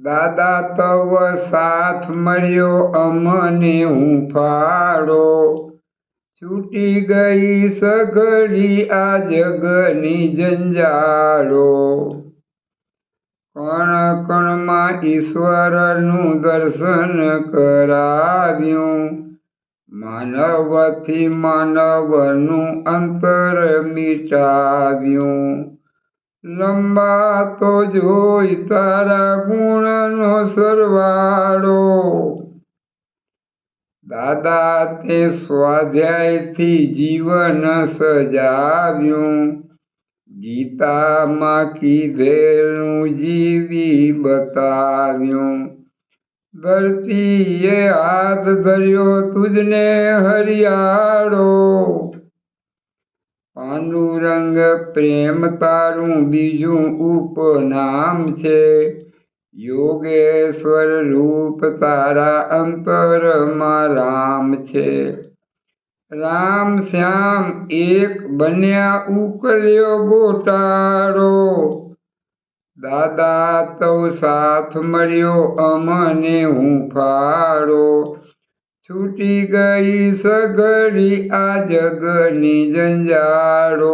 દાદા તવ સાથ મળ્યો અમને હું ફાળો છૂટી ગઈ સઘળી આ જગની જંજાળો. કણ કણમાં ઈશ્વરનું દર્શન કરાવ્યું. માનવથી માનવનું અંતર મિટાવ્યું. લંબાતો જોઈ તારા ગુણનો સરવાળો. દાદા, તે સ્વાધ્યાયથી જીવન સજાવ્યું. ગીતામાં કીધેલું જીવી બતાવ્યું. ધરતીએ હાથ ધર્યો, તુજને હરિયાળો. પાંડુરંગ પ્રેમ તારું બીજું ઉપનામ છે. યોગેશ્વર રૂપ તારા અંતરમાં રામ છે. રામ શ્યામ એક બન્યા ઉકલ્યો ગોટાળો. દાદા તો સાથ મળ્યો અમને હું ફાળો છૂટી ગઈ સઘળી આ જગની જંજાળો